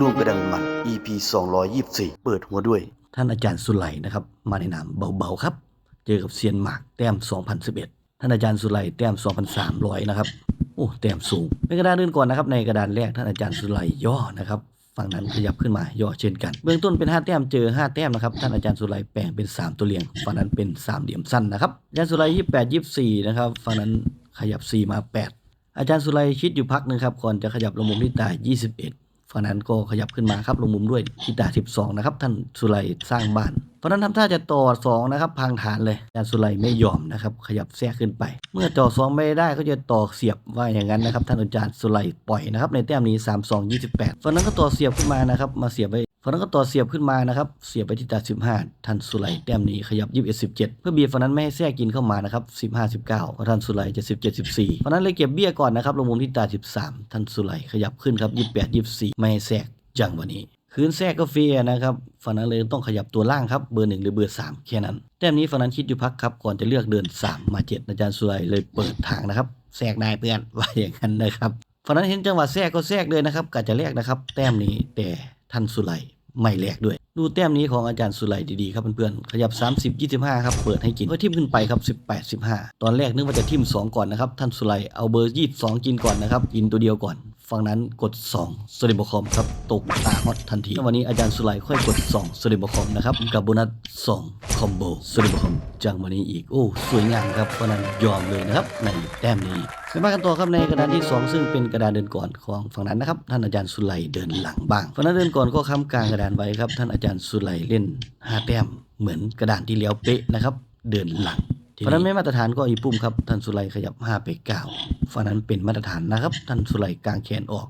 ลูกกระดังมัน EP 224 เปิดหัวด้วย ท่านอาจารย์สุไลนะครับ มาในนามเบาๆครับ เจอกับเซียนหมากแต้ม 2011 ท่านอาจารย์สุไลแต้ม 2,300 นะครับ โอ้แต้มสูง ในกระดานอื่นก่อนนะครับ ในกระดานแรกท่านอาจารย์สุไลย่อนะครับฝั่งนั้นขยับขึ้นมาย่อเช่นกัน เบื้องต้นเป็น 5 แต้มเจอ 5 แต้มนะครับ ท่านอาจารย์สุไลแปลงเป็น 3 ตัวเรียง ฝั่งนั้นเป็น 3 เหลี่ยมสั้นนะครับ อาจารย์สุไล28 24 นะครับ ฝั่งนั้นขยับ 4 มา 8 อาจารย์สุไลคิดอยู่พักหนึ่งครับ ก่อนจะขยับลงมุมที่ตา21 ฝั่งนั้นก็ขยับขึ้นมาครับลงมุมด้วยที่ตา12 นะครับ ท่านสุไลสร้างบ้านเพราะนั้นทำท่าจะต่อ 2 นะครับ พังฐานเลยอาจารย์สุไลไม่ยอมนะครับ ขยับแทรกขึ้นไป เมื่อต่อ 2 ไม่ได้ก็จะต่อเสียบว่าอย่างนั้นนะครับ ท่านอาจารย์สุไลปล่อยนะครับในแต้มนี้ 3 2 28ฝั่งนั้นก็ต่อเสียบขึ้นมานะครับมาเสียบไป ฝั่งนั้นก็ต่อเสียบขึ้นมานะครับ เสียบไปที่ตา15ท่านสุไลแต้มนี้ขยับ21 17เจ็ดเพื่อเบียดฝั่งนั้นไม่ให้แทรกกินเข้ามานะครับ15 19เพราะท่านสุไลจะ17 14ฝั่งนั้นเลยเก็บเบี้ยก่อนนะครับลงมุมที่ตา13ท่านสุไลขยับขึ้นครับ28 24ไม่ให้แทรกจังวันนี้คืนแทรกก็เฟียนะครับฝั่งนั้นเลยต้องขยับตัวล่างครับเบอร์หนึ่งหรือเบอร์สามแค่นั้นแต้มนี้ฝั่งนั้นคิดอยู่พักครับก่อนจะเลือกเดิน3มา7อาจารย์สุไลเลยเปิดทางนะครับแทรกได้เพื่อนว่าอย่างนั้นนะครับฝั่งนั้นเห็นจังหวะแทรกก็แทรกเลยนะครับกะจะแลกนะครับ แต้มนี้แต่ท่านสุไล ไม่แลกด้วย ดูแต้มนี้ของอาจารย์สุไลดีๆครับเพื่อนๆ ขยับ 30 25 ครับเปิดให้กินก็ทิมขึ้นไปครับ 18 15 ตอนแรกนึกว่าจะทิม2 ก่อนนะครับท่านสุไลเอาเบอร์ 22 กินก่อนนะครับกินตัวเดียวก่อน ฝั่งนั้นกด2สลิบคอมครับตกตาฮอตทันที วันนี้อาจารย์สุไลค่อยกด 2สลิบคอมนะครับกับโบนัส2คอมโบสลิบคอมจังวันนี้อีกโอ้สวยงามครับเพราะนั้นยอมเลยนะครับในแต้มนี้ไปมากันต่อครับในกระดานที่ 2 ซึ่งเป็นกระดานเดินก่อนของฝั่งนั้นนะครับท่านอาจารย์สุไลเดินหลังบ้างฝั่งนั้นเดินก่อนก็ค้ำกลางกระดานไว้ครับท่านอาจารย์สุไลเล่น5แต้มเหมือนกระดานที่แล้วเป๊ะนะครับเดินหลัง เพราะนั้นไม่มาตรฐานก็อีปุ่มครับท่านสุไลขยับ5ไป9ฝั่งนั้นเป็นมาตรฐานนะครับท่านสุไลกางแขนออก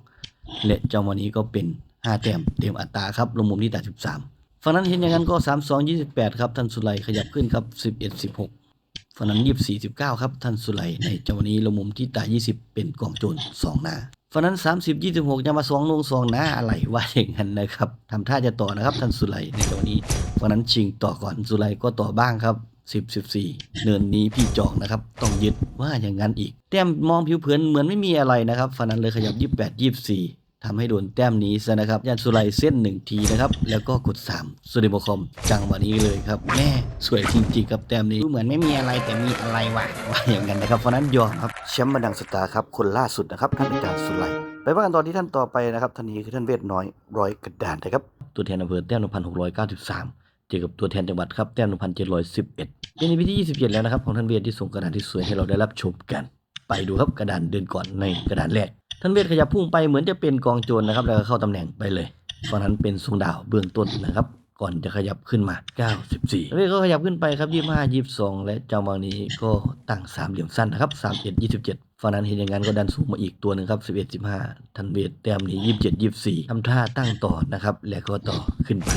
และเจ้าวันนี้ก็เป็น5แต้มเต็มอัตราครับลงมุมที่ตา13ฝั่งนั้นเห็นอย่างนั้นก็ 3 2 28ครับท่านสุไลขยับขึ้นครับ11 16ฝั่งนั้น24 19ครับท่านสุไลในเจ้าวันนี้ลงมุมที่ตา20เป็นกองโจร2หน้าฝั่งนั้น30 26จะมา2ลง2หน้าอะไรว่าอย่างนั้นนะครับทำท่าจะต่อนะครับท่านสุไลในเจ้าวันนี้ฝั่งนั้นชิงต่อก่อนสุไลก็ต่อบ้างครับ 10 14 เนินนี้พี่จองนะครับ ต้องยึดว่าอย่างนั้นอีก แต้มมองผิวเผินเหมือนไม่มีอะไรนะครับฟันนั้นเลยขยับ 28 24ทำให้โดนแต้มนี้ซะนะครับยันสุไลเส้นหนึ่งทีนะครับ แล้วก็กด3สุดิโมคอมจังหวะนี้เลยครับ แม่สวยจริงๆครับแต้มนี้ดูเหมือนไม่มีอะไรแต่มีอะไรวะว่าอย่างนั้นนะครับ เพราะนั้นยอมครับแชมป์บันดังสตาร์ครับ คนล่าสุดนะครับท่านอาจารย์สุไลไปว่ากันตอนที่ท่านต่อไปนะครับท่านนี้คือท่านเวทน้อยร้อยกระดานนะครับตัวแทนอำเภอแต้ม1,693เเจอกับตัวแทนจังหวัดครับแต้ม1,711เป็นในพิธี27แล้วนะครับของท่านเวทที่ส่งกระดานที่สวยให้เราได้รับชมกัน ไปดูครับกระดานเดินก่อนในกระดานแรก ท่านเวทขยับพุ่งไปเหมือนจะเป็นกองโจรนะครับแล้วก็เข้าตำแหน่งไปเลยฝั่งนั้นเป็นทรงดาวเบื้องต้นนะครับก่อนจะขยับขึ้นมา 94ท่านเวก็ขยับขึ้นไปครับ 25 22 และจังหวะนี้ก็ตั้งสามเหลี่ยมสั้นนะครับ 31 27 ฝั่งนั้นเห็นอย่างนั้นก็ดันสูงมาอีกตัวหนึ่งครับ 11 15ท่านเวทแต้มนี้ 27 24ทำท่าตั้งต่อนะครับแล้วก็ต่อขึ้นไป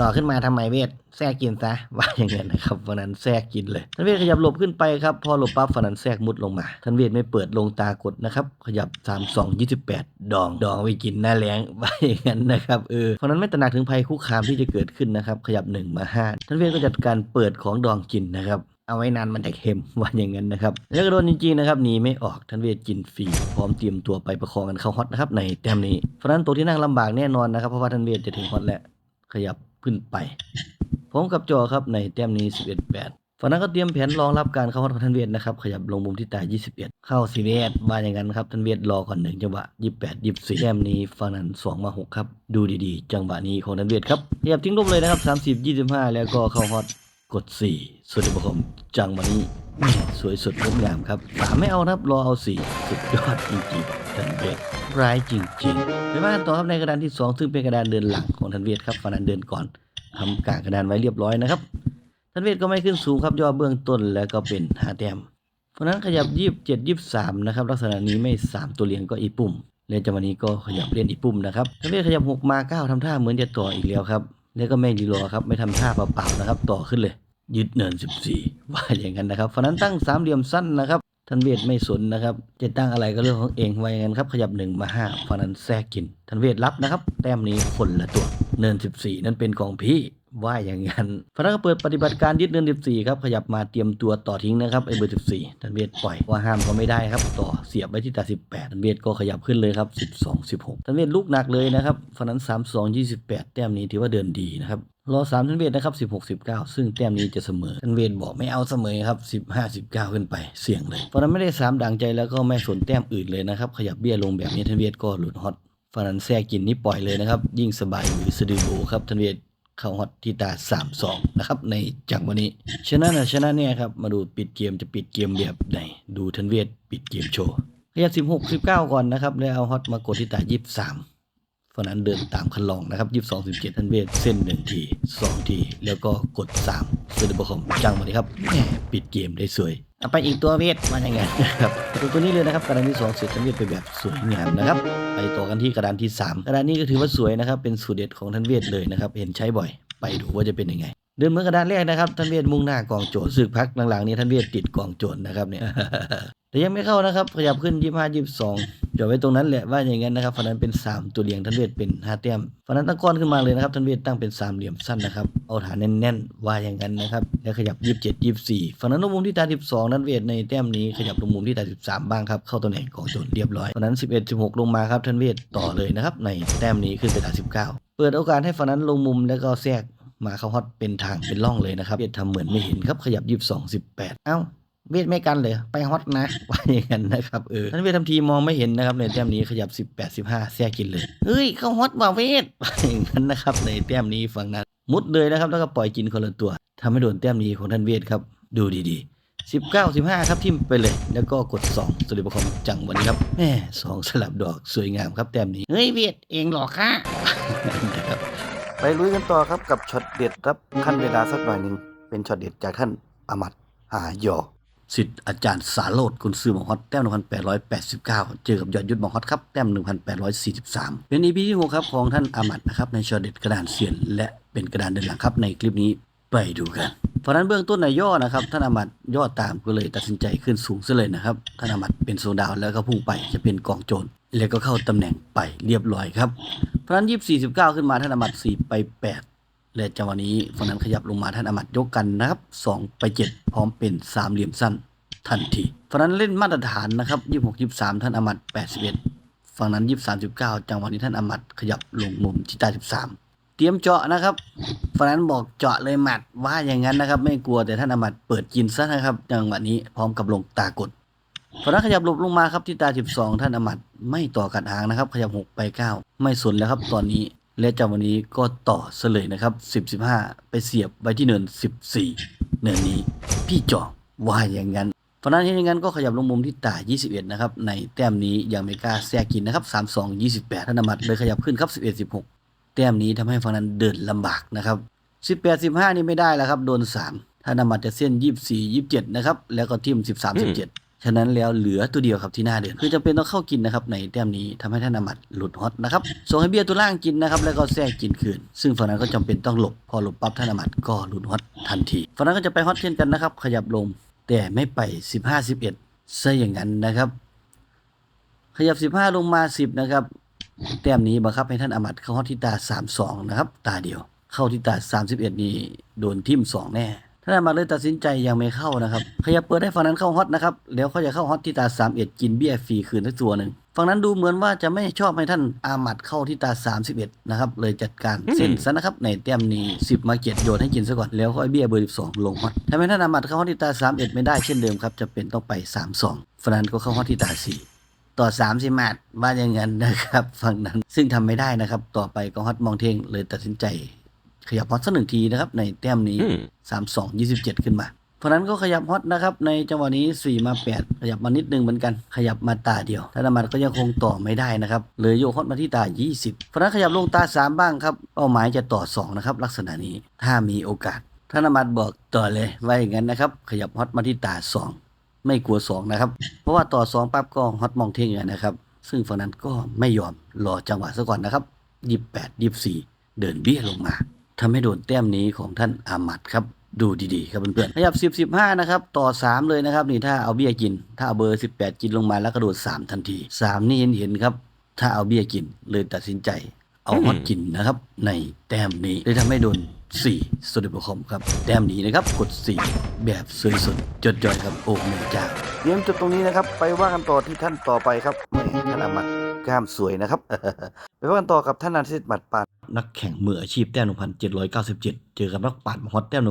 ต่อขึ้นมาทำไมเวทแทรกกินซะว่าอย่างเงี้ยนะครับวันนั้นแทรกกินเลยท่านเวทขยับหลบขึ้นไปครับพอหลบปั๊บวันนั้นแทรกมุดลงมาท่านเวทไม่เปิดลงตากดนะครับขยับ 3 2 28 ดองดองไปกินหน้าแรงว่าอย่างนั้นนะครับเออเพราะนั้นไม่ตระหนักถึงภัยคุกคามที่จะเกิดขึ้นนะครับขยับ1มา5ท่านเวทก็จัดการเปิดของดองกินนะครับ เอาไว้นานมันจะเค็มว่าอย่างนั้นนะครับแล้วก็โดนจริงๆนะครับหนีไม่ออกท่านเวทกินฟรีพร้อมเตรียมตัวไปประคองกันเข้าฮอตนะครับในแต้มนี้เพราะนั้นตัวที่นั่งลำบากแน่นอนนะครับเพราะว่าท่านเวทจะถึงฮอตแล้วขยับขึ้นไปผมกับจอครับในแต้มนี้ 11 8ฝั่งนั้นก็เตรียมแผนรองรับการเข้าฮอตของท่านเวียดนะครับขยับลงมุมที่ตาย 21 เข้าสีเวทว่าอย่างนั้นครับท่านเวียดรอก่อนหนึ่งจังหวะ 28 24แต้มนี้ฝั่งนั้น2มา6ครับดูดีๆ จังหวะนี้ของท่านเวียดครับขยับทิ้งลบเลยนะครับ30 25 แล้วก็เข้าฮอต กด 4 สวัสดีครับผมจังวะนี้แม่สวยสดงดงามครับสามไม่เอานะครับรอเอาสี่สุดยอดจริงๆท่านเวียดร้ายจริงๆไปบ้านต่อครับในกระดานที่สองซึ่งเป็นกระดานเดินหลังของท่านเวียดครับฝั่งนั้นเดินก่อนทำกางกระดานไว้เรียบร้อยนะครับท่านเวทก็ไม่ขึ้นสูงครับย่อเบื้องต้นแล้วก็เป็นหาแต้มเพราะนั้นขยับยี่สิบเจ็ดยี่สามนะครับลักษณะนี้ไม่สามตัวเรียงก็อีปุ่มเล่นจังหวะนี้ก็ขยับเล่นอีปุ่มนะครับท่านเวทขยับหกมาเก้าทำท่าเหมือนจะต่ออีกแล้วครับแล้วก็ไม่รีรอครับไม่ทำท่าเปล่าๆนะครับต่อขึ้นเลย ยึดเนิน 14 ว่าอย่างนั้นนะครับเพราะนั้นตั้งสามเหลี่ยมสั้นนะครับท่านเวทไม่สนนะครับจะตั้งอะไรก็เรื่องของเองไว้อย่างนั้นครับขยับหนึ่งมาห้าเพราะนั้นแทรกกินท่านเวทรับนะครับ แต้มนี้คนละตัวเนิน 14 นั้นเป็นของพี่ ว่าอย่างนั้นพนักเปิดปฏิบัติการยึดเนิน14 ครับ ขยับมาเตรียมตัวต่อทิ้งนะครับไอเบอร์14ทันเวทปล่อยว่าห้ามก็ไม่ได้ครับ ต่อเสียบไว้ที่ตา18ทันเวทก็ขยับขึ้นเลยครับ 12 16ทันเวทลุกหนักเลยนะครับฟันนั้น 32 28 แต้มนี้ถือว่าเดินดีนะครับรอ3ทันเวทนะครับ16 19ซึ่งแต้มนี้จะเสมอทันเวทบอกไม่เอาเสมอครับ15 19ขึ้นไปเสี่ยงเลยเพราะนั้นไม่ได้สามดังใจแล้วก็ไม่สนแต้มอื่นเลยนะครับขยับเบี้ยลงแบบนี้ทันเวทก็หลุดฮอตฝรั่งแซ่กินนี่ปล่อยเลยนะครับยิ่งสบายหรือสะดือโบครับทันเวท เข้าฮอตที่ตาสามสองนะครับ ในจังวันนี้ ชนะนะชนะเนี่ยครับ มาดูปิดเกมจะปิดเกมแบบไหน ดูทันเวทปิดเกมโชว์ขยับ16 19ก่อนนะครับ แล้วเอาฮอตมากดที่ตาม 23ฝรั่งเดินตามคันลองนะครับ22 17ทันเวทเส้น1ที2ที แล้วก็กด3สะดือโบคอมจังหวะนี้ครับแหม่ปิดเกมได้สวยเอาไปอีกตัวเวทมาอย่างไงนะครับตัวตัวนี้เลยนะครับกระดานที่สองเสร็จทันเวทไปแบบสวยงามนะครับไปต่อกันที่กระดานที่ 3 กระดานนี้ก็ถือว่าสวยนะครับเป็นสูตรเด็ดของท่านเวทเลยนะครับเห็นใช้บ่อย ไปดูว่าจะเป็นยังไง เดินเหมือนกระดานแรกนะครับท่านเวทมุ่งหน้ากองโจทย์สึกพักหลังๆนี้ท่านเวทติดกองโจทย์นะครับเนี่ยแต่ยังไม่เข้านะครับขยับขึ้น25 22จอดไว้ตรงนั้นแหละว่าอย่างนั้นนะครับฝันนั้นเป็น 3 ตัวเรียงท่านเวทเป็น5แต้มฝันนั้นตั้งก้อนขึ้นมาเลยนะครับท่านเวทตั้งเป็นสามเหลี่ยมสั้นนะครับเอาฐานแน่นๆว่าอย่างนั้นนะครับแล้วขยับ 27 24ฝันนั้นลงมุมที่ตา12นั้นเวทในแต้มนี้ขยับลงมุมที่ตา13 บ้างครับเข้าตัวไหนกองโจทย์เรียบร้อยฝันนั้น 11 16 ลงมาครับท่านเวทต่อเลยนะครับในแต้มนี้ขึ้นไปตา19 เปิดโอกาสให้ฝันนั้นลงมุมแล้วก็แทรก มาเข้าฮอตเป็นทางเป็นร่องเลยนะครับเวททำเหมือนไม่เห็นครับขยับ22 18เอ้าเวทไม่กันเลยไปฮอตนะว่าอย่างนั้นนะครับเออท่านเวททำทีมองไม่เห็นนะครับในแต้มนี้ขยับ 18 15แทรกกินเลยเฮ้ยเข้าฮอตว่าเวทว่าอย่างนั้นนะครับในแต้มนี้ฝั่งนั้นมุดเลยนะครับแล้วก็ปล่อยกินคนละตัวทำให้โดนแต้มนี้ของท่านเวทครับ ดูดีๆ19 15 ครับทิมไปเลย แล้วก็กด 2สลิปคอมจังวันนี้ครับแม่สองสลับดอกสวยงามครับแต้มนี้ เฮ้ยเวทเองหรอคะนะครับ ไปลุยกันต่อครับกับช็อตเด็ดครับขั้นเวลาสักหน่อยหนึ่งเป็นช็อตเด็ดจากท่านอมัดหายอสิทธิ์อาจารย์สาโรดคุณซื้อหมองฮอตแต้ม 1,889 เจอกับยอดยุทธหมองฮอตครับแต้ม 1,843 เป็นอีพีที่ 6 ครับของท่านอามัดนะครับในชอเด็ดกระดานเสียนและเป็นกระดานเดินหลังครับในคลิปนี้ ไปดูกัน เพราะนั้นเบื้องต้นในย่อนะครับท่านอามัดย่อตามก็เลยตัดสินใจขึ้นสูงซะเลยนะครับท่านอามัดเป็นโซดาวแล้วก็พุ่งไปจะเป็นกองโจรแล้วก็เข้าตำแหน่งไปเรียบร้อยครับเพราะนั้น24 19ขึ้นมาท่านอามัด4ไป8และจังหวะนี้ฝั่งนั้นขยับลงมาท่านอามัดยกกันนะครับ2ไป7พร้อมเป็นสามเหลี่ยมสั้นทันทีฝั่งนั้นเล่นมาตรฐานนะครับ26 23ท่านอมัด81ฝั่งนั้น23 19จังหวะนี้ท่านอมัดขยับลงมุมที่ตา13เต รียมเจาะนะครับฝั่งนั้นบอกเจาะเลยหมัดว่าอย่างนั้นนะครับ ไม่กลัวแต่ท่านอมัดเปิดกินซะนะครับจังหวะนี้พร้อมกับลงตากดฝั่งนั้นขยับหลบลงมาครับที่ตา 12 ท่านอมัดไม่ต่อกัดหางนะครับ ขยับ 6 ไป 9 ไม่สนแล้วครับตอนนี้และจังหวะนี้ก็ต่อเสลยนะครับ 10 15 ไปเสียบไว้ที่เนิน 14 เนินนี้พี่เจาะว่าอย่างนั้นฝั่งนั้นเห็นอย่างนั้นก็ขยับลงมุมที่ตา 21 นะครับในแต้มนี้ยังไม่กล้าแทรกกินนะครับ 32 28ธนบัตรเลยขยับขึ้นครับ11 16 แต้มนี้ทำให้ฝั่งนั้นเดินลำบากนะครับ18 15นี่ไม่ได้แล้วครับ โดน3ธนบัตรจะเส้น24 27นะครับ แล้วก็ทิ่ม13 17ฉะนั้นแล้วเหลือตัวเดียวครับที่หน้าเดินคือจำเป็นต้องเข้ากินนะครับในแต้มนี้ทำให้ท่านอมัดหลุดฮอตนะครับส่งให้เบียร์ตัวล่างกินนะครับแล้วก็แทรกกินคืน ซึ่งฝั่งนั้นก็จำเป็นต้องหลบ พอหลบปั๊บท่านอมัดก็หลุดฮอตทันทีฝั่งนั้นก็จะไปฮอตเช่นกันนะครับ ขยับลงแต่ไม่ไป 15 11ซะอย่างนั้นนะครับ ขยับ 15 ลงมา 10 นะครับ แต้มนี้บังคับให้ท่านอมัดเข้าฮอตที่ตา 32 นะครับ ตาเดียว เข้าที่ตา 31 นี่โดนทิ่ม 2 แน่ท่านอมัดเลยตัดสินใจยังไม่เข้านะครับขยับเปิดให้ฝั่งนั้นเข้าฮอตนะครับแล้วเขาจะเข้าฮอตที่ตา 31 กินเบี้ยฟรีคืนสักตัวหนึ่งฝั่งนั้นดูเหมือนว่าจะไม่ชอบให้ท่านอามัดเข้าที่ตา 31 นะครับ เลยจัดการเส้นซะนะครับ ในแต้มนี้ 10 มาเก็ตโยนให้กินซะก่อน แล้วค่อยเบี้ยเบอร์ 12 ลงฮอตทำให้ท่านอามัดเข้าฮอตที่ตา 31 ไม่ได้เช่นเดิมครับจะเป็นต้องไป 32ฝั่งนั้นก็เข้าฮอตที่ตา 4 ต่อ3ามสิมาดว่าอย่างนั้นนะครับฝั่งนั้นซึ่งทำไม่ได้นะครับ ต่อไปก็ฮอตมองเทงเลยตัดสินใจ ขยับฮอตสักหนึ่งทีนะครับ ในแต้มนี้ 3 2 27 ขึ้นมา เพราะนั้นก็ขยับฮอตนะครับในจังหวะนี้ 4 มา 8 ขยับมานิดนึงเหมือนกัน ขยับมาตาเดียวธนบัตรก็ยังคงต่อไม่ได้นะครับเลยโยกฮอตมาที่ตา 20 เพราะนั้นขยับลงตา 3 บ้างครับเป้าหมายจะต่อ 2 นะครับ ลักษณะนี้ถ้ามีโอกาสธนบัตรบอกต่อเลยว่าอย่างนั้นนะครับ ขยับฮอตมาที่ตา 2 ไม่กลัว2นะครับ เพราะว่าต่อ2ปั๊บก็ฮอตมองเท่งอย่างนะครับ ซึ่งฝั่งนั้นก็ไม่ยอมรอจังหวะซะก่อนนะครับ28 24เดินเบี้ยลงมาทำให้โดนแต้มนี้ของท่านอามัดครับดูดีๆครับเพื่อนๆขยับ10 15นะครับต่อ 3 เลยนะครับนี่ถ้าเอาเบี้ยกิน ถ้าเอาเบอร์ 18 กินลงมาแล้วกระโดด 3 ทันที 3 นี่เห็นเห็นๆครับ ถ้าเอาเบี้ยกินเลยตัดสินใจ เอาฮอตกินนะครับในแต้มนี้เลยทำให้โดน 4สวัสดีผู้ชมครับ แต้มนี้นะครับ กด 4 แบบสวยสดจดจ่อยครับ โอ้แม่จ้าเตรียมจุดตรงนี้นะครับ ไปว่ากันต่อที่ท่านต่อไปครับแม่ธนามัดกล้ามสวยนะครับ ไปว่ากันต่อกับท่านนันทิตหมัดปานนักแข่งมืออาชีพแต้ม1,797เจอกับนักปั่นฮอตแต้ม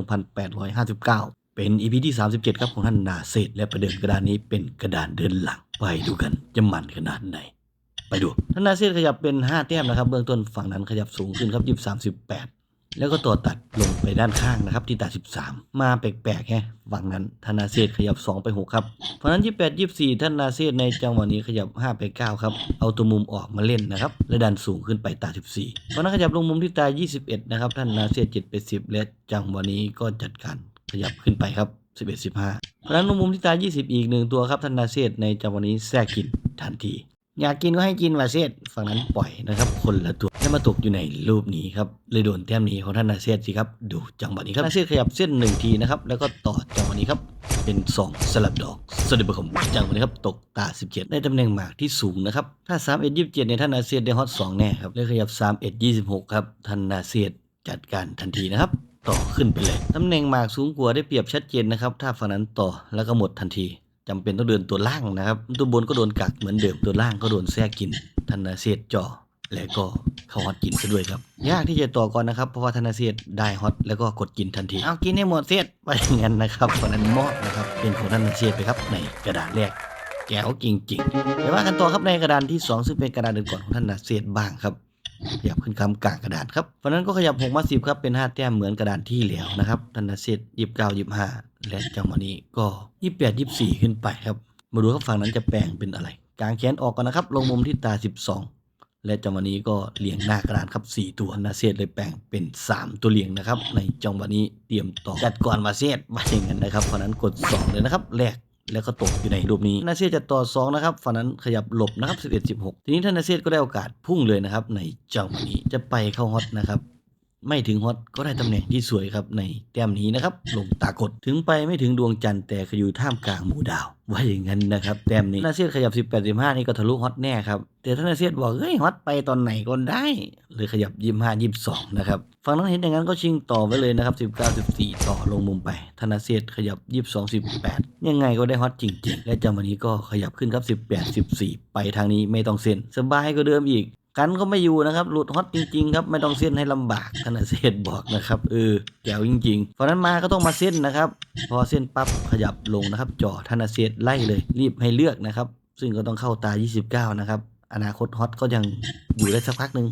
1,859เป็น EP ที่ 37 ครับของท่านนาเศษและประเดิมกระดานนี้เป็นกระดานเดินหลัง ไปดูกันจะมันขนาดไหน ไปดู ท่านนาเซียนขยับเป็น 5 แต้มนะครับ เบื้องต้นฝั่งนั้นขยับสูงขึ้นครับยี่สามสิบแปด แล้วก็ตัวตัดลงไปด้านข้างนะครับ ที่ตัด 13 มาแปลกๆแฮะฝั่งนั้นธนาเซียนขยับ 2 ไป 6 ครับ เพราะนั้น 28 24ท่านาเซียนในจังหวะนี้ขยับ 5 ไป 9 ครับ เอาตัวมุมออกมาเล่นนะครับ และดันสูงขึ้นไปตา 14 เพราะนั้นขยับลงมุมที่ตา 21 นะครับท่านาเซียน7ไป 10 และจังหวะนี้ก็จัดการขยับขึ้นไปครับ 11 15 เพราะนั้นลงมุมที่ตา 20 อีกหนึ่งตัวครับท่านาเซียนในจังหวะนี้แทรกกินทันที อยากกินก็ให้กินวาเซตฝั่งนั้นปล่อยนะครับ คนละตัวแล้มาตกอยู่ในรูปนี้ครับเลยโดนแต้มนี้ของท่านนาเซียสิครับดูจังหวะนี้ครับนาเซียขยับเส้นหนึ่งทีนะครับแล้วก็ต่อจังหวะนี้ครับเป็น 2 สลับดอกสวัสดีครับจังหวะนี้ครับตกตา 17ได้ตำแหน่งหมากที่สูงนะครับถ้า3 1 27เนี่ยท่านนาเซียได้ฮอต2แน่ครับเลยขยับ3 1 26ครับท่านนาเซียจัดการทันทีนะครับต่อขึ้นไปเลยตำแหน่งหมากสูงกว่าได้เปรียบชัดเจนนะครับถ้าฝั่งนั้นต่อแล้วก็หมดทันที จำเป็นต้องเดินตัวล่างนะครับ ตัวบนก็โดนกักเหมือนเดิมตัวล่างก็โดนแทรกกินธนาเซียดจ่อและก็เข้าฮอตกินซะด้วยครับ ยากที่จะต่อก่อนนะครับ เพราะว่าธนาเซียดได้ฮอตแล้วก็กดกินทันที เอากินให้หมดเซียดไปอย่างนั้นนะครับเพราะนั้นมอบนะครับเป็นของธนาเซียดไปครับในกระดาษแรกแก้วจริงๆไปว่ากันต่อครับในกระดานที่ 2 ซึ่งเป็นกระดานเดินก่อนของท่านนาเซียดบ้างครับ ขยับขึ้นคำกลางกระดานครับเพราะนั้นก็ขยับ6มา10ครับเป็น5แต้มเหมือนกระดานที่แล้วนะครับธนาเซตยี่สิบเก้ายี่สิบห้าและจังหวะนี้ก็ยี่สิบแปดยี่สิบสี่ขึ้นไปครับ มาดูครับฝั่งนั้นจะแปลงเป็นอะไรกลางแขนออกก่อนนะครับ ลงมุมที่ตา 12 และจังหวะนี้ก็เลียงหน้ากระดานครับ 4 ตัวนาเซตเลยแปลงเป็น 3 ตัวเลียงนะครับ ในจังหวะนี้เตรียมต่อจัดก่อนมาเซตมาอย่างนั้นนะครับเพราะนั้นกด 2 เลยนะครับแรก แล้วก็ตกอยู่ในรูปนี้นาเซียจะต่อ2นะครับฝั่งนั้นขยับหลบนะครับ11 16 ทีนี้ท่านนาเซียก็ได้โอกาสพุ่งเลยนะครับในจังหวะนี้จะไปเข้าฮอตนะครับ ไม่ถึงฮอตก็ได้ตำแหน่งที่สวยครับในแต้มนี้นะครับลงตากดถึงไปไม่ถึงดวงจันทร์แต่ก็อยู่ท่ามกลางหมู่ดาวว่าอย่างนั้นนะครับแต้มนี้นาเซียขยับ 18 15 นี่ก็ทะลุฮอตแน่ครับ แต่ท่านนาเซียบอกเฮ้ยฮอตไปตอนไหนก็ได้เลยขยับ 25 22 นะครับฝั่งนั้นเห็นอย่างนั้นก็ชิงต่อไว้เลยนะครับ 19 14 ต่อลงมุมไปธนาเซียขยับ 22 18 ยังไงก็ได้ฮอตจริง ๆ และจังหวะนี้ก็ขยับขึ้นครับ 18 14 ไปทางนี้ไม่ต้องเซ็นสบายก็เดิมอีก กันก็ไม่อยู่นะครับ หลุดฮอตจริงๆครับ ไม่ต้องเส้นให้ลำบากธนาเซตบอกนะครับเออแจ๋วจริงๆเพราะนั้นมาก็ต้องมาเส้นนะครับ พอเส้นปั๊บขยับลงนะครับจ่อธนาเซตไล่เลย รีบให้เลือกนะครับ ซึ่งก็ต้องเข้าตา 29 นะครับ อนาคตฮอตก็ยังอยู่ได้สักพักหนึ่ง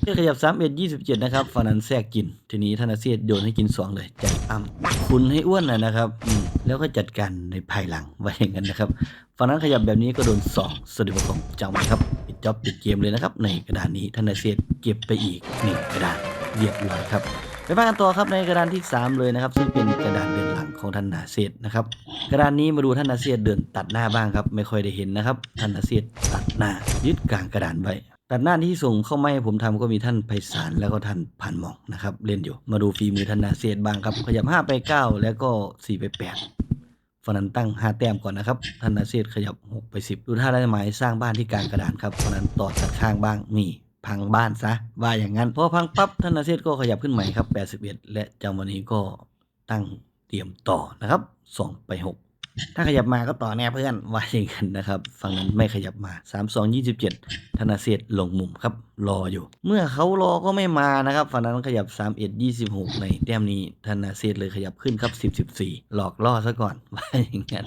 เพื่อขยับ3 1 27 นะครับฝานันแทรกกิน ทีนี้ธนาเซียโยนให้กิน 2 เลยใจอ้ำคุณให้อ้วนนะนะครับแล้วก็จัดการในภายหลังไว้อย่างนั้นนะครับฝั่งนั้นขยับแบบนี้ก็โดน2สวัสดีครับจังหวะครับ จ็อบปิดเกมเลยนะครับ ในกระดานนี้ธนาเซียเก็บไปอีกหนึ่งกระดานเรียบร้อยครับไปว่ากันต่อครับในกระดานที่ 3 เลยนะครับ ซึ่งเป็นกระดานเดินหลังของท่านนาเซียนะครับกระดานนี้มาดูท่านนาเซียเดินตัดหน้าบ้างครับ ไม่ค่อยได้เห็นนะครับท่านนาเซียตัดหน้ายึดกลางกระดานไว้ตัดหน้าที่ส่งเข้ามาให้ผมทำก็มีท่านไพศาลแล้วก็ท่านผ่านหมองนะครับเล่นอยู่มาดูฝีมือท่านนาเซียบ้างครับขยับ5ไป 9 แล้วก็4ไป8 อนนั้นตั้ง5แต้มก่อนนะครับธนาเซียขยับ6ไป10ดูท่าได้หมสร้างบ้านที่กลางกระดานครับฝันนั้นต่อจากข้างบ้างนี่พังบ้านซะว่าอย่างนั้นพอพังปั๊บธนาเศษก็ขยับขึ้นใหม่ครับ 81 และจังหวะนี้ก็ตั้งเตรียมต่อนะครับ 2 ไป 6 ถ้าขยับมาก็ต่อแน่เพื่อนว่าอย่างนั้นนะครับฝั่งนั้นไม่ขยับมา 3 2 27 ธนาเศษลงมุมครับ รออยู่ เมื่อเขารอก็ไม่มานะครับฝั่งนั้นขยับ 3 1 26 ในแต้มนี้ ธนาเศษเลยขยับขึ้นครับ 10 14 หลอกล่อซะก่อนว่าอย่างนั้น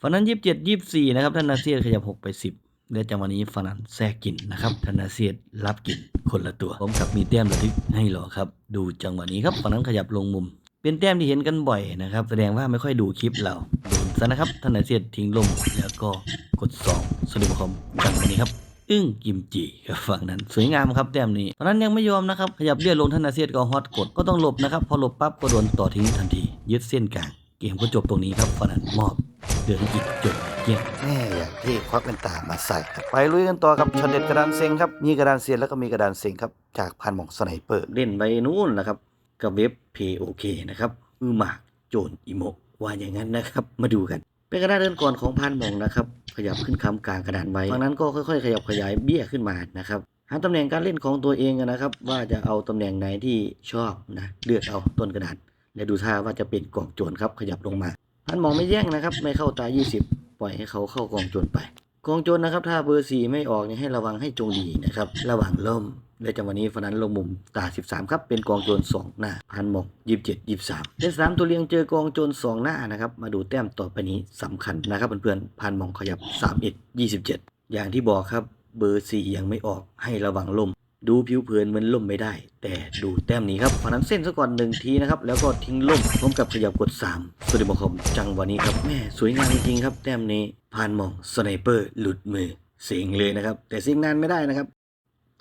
ฝั่งนั้น 27 24 นะครับ ธนาเศษขยับ 6 ไป 10และจังหวะนี้ฝั่งนั้นแทรกกินนะครับ ธนาเศษรับกินคนละตัว ผมกับมีแต้มระทึกให้รอครับ ดูจังหวะนี้ครับฝั่งนั้นขยับลงมุม เป็นแต้มที่เห็นกันบ่อยนะครับ แสดงว่าไม่ค่อยดูคลิปเราโดนซะนะครับท่านนายเสียดทิ้งลมแล้วก็กด2สวัสดีคอมจังวันนี้ครับ อึ้งกิมจิครับฝั่งนั้น สวยงามครับแต้มนี้ตอนนั้นยังไม่ยอมนะครับขยับเลื่อนลงท่านนาเซียดก็ฮอตกดก็ต้องหลบนะครับพอหลบปั๊บก็โดนต่อทิ้งทันที ยึดเส้นกลางเกมก็จบตรงนี้ครับฝั่งนั้นมอบเดือนอีกจบเกมแม่อย่างที่ควักเป็นตามาใส่ครับไปลุยกันต่อกับช็อตเด็ดกระดานเซ็งครับมีกระดานเซียนแล้วก็มีกระดานเซ็งครับจากพันหมองสไนเปอร์เล่นไปนู้นนะครับ กับเว็บ POK นะครับมือหมากโจนอิโมว่าอย่างนั้นนะครับ มาดูกันเป็นกระดานเดินก่อนของพันมองนะครับ ขยับขึ้นคำกลางกระดานไว้ฝั่งนั้นก็ค่อยๆ ขยับขยายเบี้ยขึ้นมานะครับหาตำแหน่งการเล่นของตัวเองนะครับ ว่าจะเอาตำแหน่งไหนที่ชอบนะเลือกเอาต้นกระดาษและดูท่าว่าจะเป็นกองโจรครับขยับลงมาพันมองไม่แย่งนะครับ ไม่เข้าตา 20 ปล่อยให้เขาเข้ากองโจรไป กองโจรนะครับ ถ้าเบอร์สี่ไม่ออกเนี่ยให้ระวังให้จงดีนะครับ ระหว่างล่มและจังหวะนี้ฟันนั้นลงมุมตา 13 ครับ เป็นกองโจร2หน้าพันหมอก27 23เป็นสามตัวเรียงเจอกองโจร2หน้านะครับ มาดูแต้มต่อไปนี้สำคัญนะครับเพื่อนๆพันหมองขยับ 31 27 อย่างที่บอกครับเบอร์สี่ยังไม่ออกให้ระวังลม ดูผิวเผินเหมือนล่มไม่ได้ แต่ดูแต้มนี้ครับฝันนั้นเส้นซะก่อนหนึ่งทีนะครับ แล้วก็ทิ้งล่มพร้อมกับขยับกด 3สวัสดีบอคอมจังวะนี้ครับแม่สวยงามจริงๆครับ แต้มนี้ผ่านมองสไนเปอร์หลุดมือ เสียงเลยนะครับ แต่เสียงนานไม่ได้นะครับ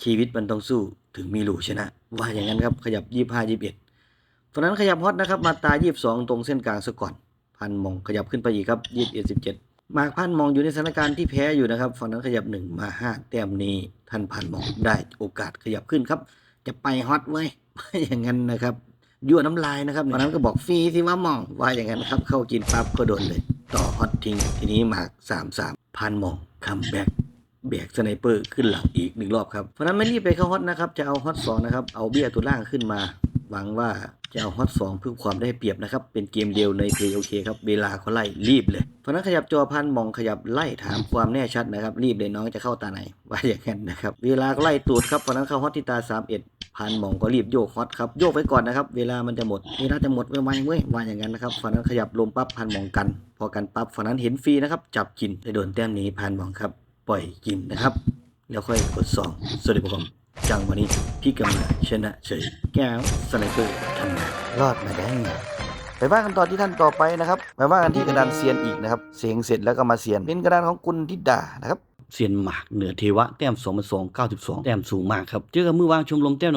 ชีวิตมันต้องสู้ถึงมีหลูชนะ ว่าอย่างนั้นครับขยับ 25 21ฝันนั้นขยับฮอตนะครับมาตา 22 ตรงเส้นกลางซะก่อนพันมองขยับขึ้นไปอีกครับ21 17 มาพันมองอยู่ในสถานการณ์ที่แพ้อยู่นะครับ ฝั่งนั้นขยับหนึ่งมาห้าแต้มนี้ท่านพันมองได้โอกาสขยับขึ้นครับ จะไปฮอตไว้ยว่อย่างนั้นนะครับยั่วน้ำลายนะครับฝั่งนั้นก็บอกฟรีสิว่ามองว่าอย่างนั้นครับ เข้ากินปั๊บก็โดนเลย ต่อฮอตทิ้งทีนี้มาสามสามพันมองคัมแบ็กแบกสไนเปอร์ขึ้นหลังอีกหนึ่งรอบครับ เพราะฉะนั้นไม่รีบไปเข้าฮอตนะครับ จะเอาฮอตสองนะครับ เอาเบี้ยตัวล่างขึ้นมา หวังว่าจะเอาฮอตสองเพื่อความได้เปรียบนะครับ เป็นเกมเดียวในเพย์โอเคครับ เวลาเขาไล่รีบเลย เพราะนั้นขยับจอพันมองขยับไล่ถามความแน่ชัดนะครับ รีบเลยน้องจะเข้าตาไหน ว่าอย่างนั้นนะครับ เวลาก็ไล่ตูดครับเพราะนั้นเข้าฮอตที่ตา 31 พันมองก็รีบโยกฮอตครับ โยกไว้ก่อนนะครับ เวลามันจะหมด เวลาจะหมดไวๆเว้ยว่าอย่างนั้นนะครับฝั่งนั้นขยับลมปั๊บพันมองกัน พอกันปั๊บฝั่งนั้นเห็นฟรีนะครับ จับกินได้โดนแต้มนี้พันมองครับ ปล่อยกินนะครับ แล้วค่อยกดสองสวัสดีครับ จังวันนี้พี่กำมาชนะเฉยแก้วสไนเปอร์ทำงานรอดมาได้ไงไปว่ากันต่อที่ท่านต่อไปนะครับไปว่ากันที่กระดานเซียนอีกนะครับ เสียงเสร็จแล้วก็มาเซียน เป็นกระดานของกุลธิดานะครับเซียนหมากเหนือเทวะแต้ม2 2 92แต้มสูงมากครับ เจอกับมือวางชมรมแต้ม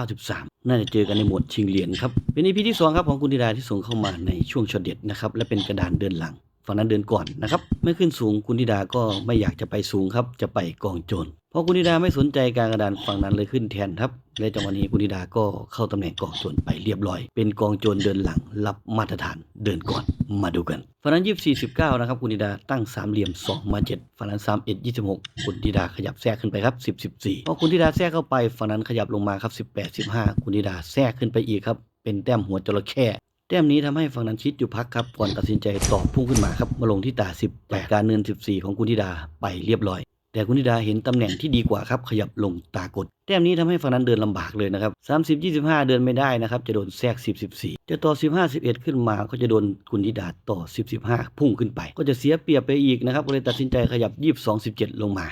1,593น่าจะเจอกันในหมวดชิงเหรียญครับ เป็นอีพีที่2ครับของกุลธิดาที่ส่งเข้ามาในช่วงช็อตเด็ดนะครับ และเป็นกระดานเดินหลัง ฝั่งนั้นเดินก่อนนะครับเมื่อขึ้นสูงคุณธิดาก็ไม่อยากจะไปสูงครับ จะไปกองโจรเพราะคุณธิดาไม่สนใจการกระดานฝั่งนั้นเลยขึ้นแทนครับและจังหวะนี้คุณธิดาก็เข้าตำแหน่งกองโจรไปเรียบร้อย เป็นกองโจรเดินหลังรับมาตรฐานเดินก่อนมาดูกันฝั่งนั้นยี่สี่สิบเก้านะครับคุณธิดาตั้งสามเหลี่ยมสองมาเจ็ดฝั่งนั้นสามเอ็ดยี่สิบหกคุณธิดาขยับแทรกขึ้นไปครับสิบสิบสี่พอคุณธิดาแทรกเข้าไปฝั่งนั้นขยับลงมาครับสิบแปดสิบห้าคุณธิดาแทรกขึ้นไปอีกครับเป็นแต้มหัวจระเข้ แต้มนี้ทำให้ฝั่งนั้นคิดอยู่พักครับก่อนตัดสินใจตอบพุ่งขึ้นมาครับมาลงที่ตา 10จากการเนิน 14 ของคุณธิดาไปเรียบร้อย แต่คุณธิดาเห็นตำแหน่งที่ดีกว่าครับขยับลงตากดแต้มนี้ทำให้ฝั่งนั้นเดินลำบากเลยนะครับ30 25 เดินไม่ได้นะครับจะโดนแทรก 10 14จะต่อ 15 11 ขึ้นมาก็จะโดนคุณธิดาต่อ 10 15 พุ่งขึ้นไป ก็จะเสียเปรียบไปอีกนะครับก็เลยตัดสินใจขยับ 22 17 ลงมา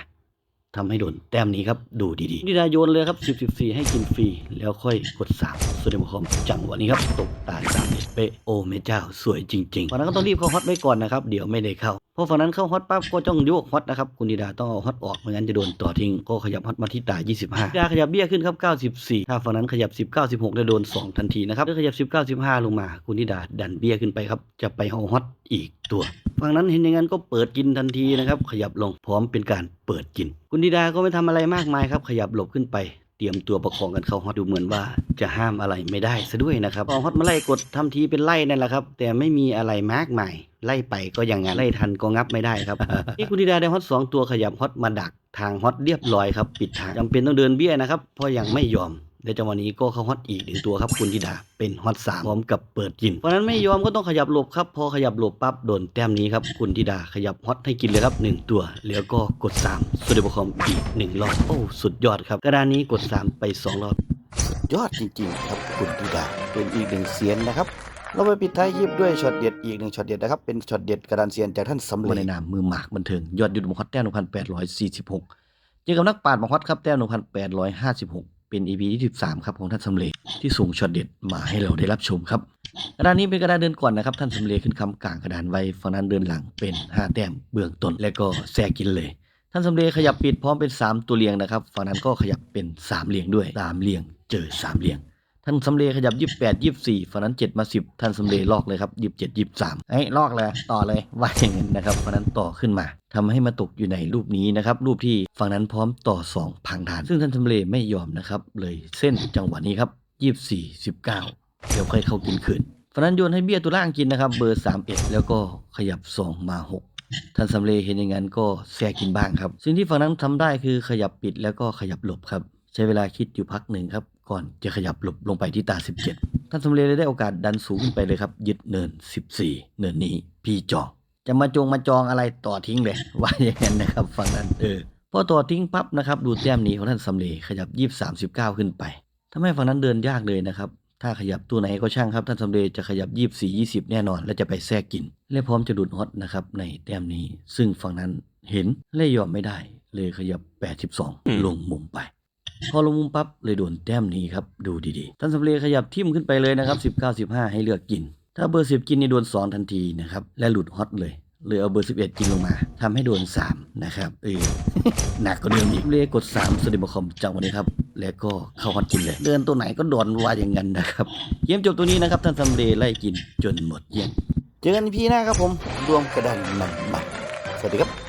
ทำให้โดนแต้มนี้ครับ ดูดีๆนิดาโยนเลยครับ 10 14 ให้กินฟรี แล้วค่อยกด 3ส่วนเดมคอมจังหวะนี้ครับ ตกตาสามเม็ดเป๊ะโอ้แม่เจ้า สวยจริงๆฝั่งนั้นก็ต้องรีบเข้าฮอตไว้ก่อนนะครับ เดี๋ยวไม่ได้เข้าเพราะฝั่งนั้นเข้าฮอตปั๊บก็ต้องโยกฮอตนะครับคุณนิดาต้องเอาฮอตออกไม่งั้นจะโดนต่อทิ้งก็ขยับฮอตมาที่ตา 25นิดาขยับเบี้ยขึ้นครับ 94 ถ้าฝั่งนั้นขยับ 10 96ได้โดน 2 ทันทีนะครับถ้าขยับ10 95ลงมา คุณนิดาดันเบี้ยขึ้นไปครับจะไปเอาฮอตอีก ตัวฝั่งนั้นเห็นอย่างนั้นก็เปิดกินทันทีนะครับ ขยับลงพร้อมเป็นการเปิดกิน คุณดีดาก็ไม่ทำอะไรมากมายครับ ขยับหลบขึ้นไปเตรียมตัวประคองกันเข้าฮอตดูเหมือนว่าจะห้ามอะไรไม่ได้ซะด้วยนะครับเอาฮอตมาไล่กดทำทีเป็นไล่นั่นแหละครับ แต่ไม่มีอะไรมากมายไล่ไปก็อย่างนั้นไล่ทันก็งับไม่ได้ครับนี่คุณดีดาได้ฮอตสองตัวขยับฮอตมาดักทางฮอตเรียบร้อยครับ ปิดทางจำเป็นต้องเดินเบี้ยนะครับเพราะยังไม่ยอม ในจังหวะนี้ก็เข้าฮอตอีกหนึ่งตัวครับคุณธิดาเป็นฮอตสามพร้อมกับเปิดกินเพราะฉะนั้นไม่ยอมก็ต้องขยับหลบครับ พอขยับหลบปั๊บโดนแต้มนี้ครับคุณธิดาขยับฮอตให้กินเลยครับหนึ่งตัว แล้วก็กด3สุดเดบคอมอีกหนึ่งรอบโอ้สุดยอดครับกระดานนี้กด 3 ไป 2 รอบ สุดยอดจริงๆ ครับคุณธิดาเป็นอีกหนึ่งเสียนนะครับเราไปปิดท้ายยิบด้วยช็อตเด็ดอีกหนึ่งช็อตเด็ดนะครับเป็นช็อตเด็ดกระดานเซียนจากท่านสำเร็จในนามมือหมากบันเทิงยอดยุทธมงคลแต้ม1,846เจอกับนักปราชญ์มงคลครับแต้ม1,856 เป็น EP ที่13ครับของท่านสำเร็จที่ส่งช็อตเด็ดมาให้เราได้รับชมครับกระดานนี้เป็นกระดานเดินก่อนนะครับ ท่านสำเร็จขึ้นคำกลางกระดานไว้ฝั่งนั้นเดินหลังเป็น 5 แต้มเบื้องต้นและก็แทรกกินเลย ท่านสำเร็จขยับปิดพร้อมเป็น 3 ตัวเรียงนะครับฝั่งนั้นก็ขยับเป็น3เรียงด้วย3เรียงเจอ3เรียง ท่านสำเร็จขยับ28 24ฝั่งนั้น7มา10ท่านสำเร็จลอกเลยครับ27 23เฮ้ยลอกเลยต่อเลยว่าอย่างนั้นนะครับฝั่งนั้นต่อขึ้นมาทำให้มาตกอยู่ในรูปนี้นะครับรูปที่ฝั่งนั้นพร้อมต่อ2พังฐาน ซึ่งท่านสำเร็จไม่ยอมนะครับเลยเส้นจังหวะนี้ครับ24 19เก้าเดี๋ยวค่อยเข้ากินคืนฝั่งนั้นโยนให้เบี้ยตัวล่างกินนะครับเบอร์31แล้วก็ขยับ2มา6ท่านสำเร็จเห็นอย่างนั้นก็แทรกกินบ้างครับ สิ่งที่ฝั่งนั้นทำได้คือขยับปิดแล้วก็ขยับหลบครับ ใช้เวลาคิดอยู่พักหนึ่งครับ ก่อนจะขยับหลบลงไปที่ตา 17 ท่านสำเร็จเลยได้โอกาสดันสูงขึ้นไปเลยครับ ยึดเนิน 14 เนินนี้พี่จอง จะมาจงมาจองอะไรต่อทิ้งเลย ว่าอย่างนั้นนะครับฝั่งนั้นเออพอต่อทิ้งปั๊บนะครับดูแต้มนี้ของท่านสำเร็จขยับ23 19ขึ้นไปทำให้ฝั่งนั้นเดินยากเลยนะครับ ถ้าขยับตัวไหนก็ช่างครับ ท่านสำเร็จจะขยับ24 20แน่นอน และจะไปแทรกกิน และพร้อมจะดูดฮอตนะครับในแต้มนี้ ซึ่งฝั่งนั้นเห็นและยอมไม่ได้ เลยขยับ82ลงมุมไป พอลงมุมปั๊บเลยโดนแต้มนี้ครับดูดีๆท่านสำเร็จขยับทิ่มขึ้นไปเลยนะครับ19 15 ให้เลือกกิน ถ้าเบอร์10กินนี่โดน2ทันทีนะครับและหลุดฮอตเลยเลยเอาเบอร์ 11กินลงมาทำให้โดน 3 นะครับเออหนักกว่าเดิมอีกเลยกด 3สวัสดีบคอมจังวันนี้ครับ แล้วก็เข้าฮอตกินเลย เดินตัวไหนก็โดนว่าอย่างนั้นนะครับเกมจบตัวนี้นะครับ ท่านสำเร็จไล่กินจนหมดเกลี้ยงเจอกันพี่หน้าครับผม รวมกระดานมันมาสวัสดีครับ